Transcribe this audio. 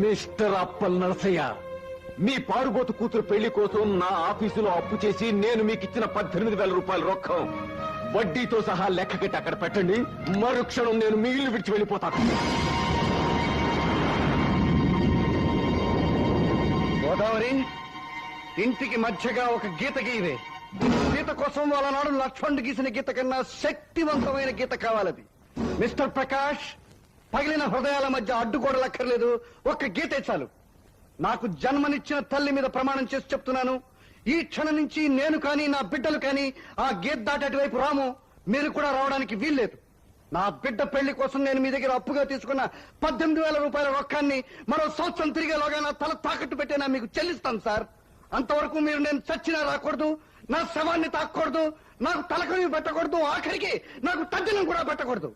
Mister Appal Narasayya మీ పారుబోతు కూతురు పెళ్ళి కోసం నా ఆఫీసులో అప్పు చేసి నేను మీకు ఇచ్చిన పద్దెనిమిది వేల రూపాయలు రొక్కం. వడ్డీతో సహా లెక్క కట్టి అక్కడ పెట్టండి. మరుక్షణం నేను మీ ఇల్లు విడిచి వెళ్ళిపోతాను. గోదావరి ఇంటికి మధ్యగా ఒక గీత గీదే గీత కోసం వాళ్ళ నాడు లక్ష్మణ్ గీసిన గీత కన్నా శక్తివంతమైన గీత కావాలది. మిస్టర్ ప్రకాష్ పగిలిన హృదయాల మధ్య అడ్డుకోడలక్కర్లేదు ఒక్క గీతే చాలు. నాకు జన్మనిచ్చిన తల్లి మీద ప్రమాణం చేసి చెప్తున్నాను. ఈ క్షణం నుంచి నేను కానీ నా బిడ్డలు కానీ ఆ గీత దాటటి వైపు రాము. మీరు కూడా రావడానికి వీల్లేదు. నా బిడ్డ పెళ్ళి కోసం నేను మీ దగ్గర అప్పుగా తీసుకున్న పద్దెనిమిది వేల రూపాయల రొక్కాన్ని మరో సంవత్సరం తిరిగేలోగా నా తల తాకట్టు పెట్టేనా మీకు చెల్లిస్తాను సార్. అంతవరకు మీరు నేను చచ్చినా రాకూడదు నా శవాన్ని తాకూడదు నాకు తలకని పెట్టకూడదు ఆఖరికి నాకు తద్దినం కూడా పెట్టకూడదు.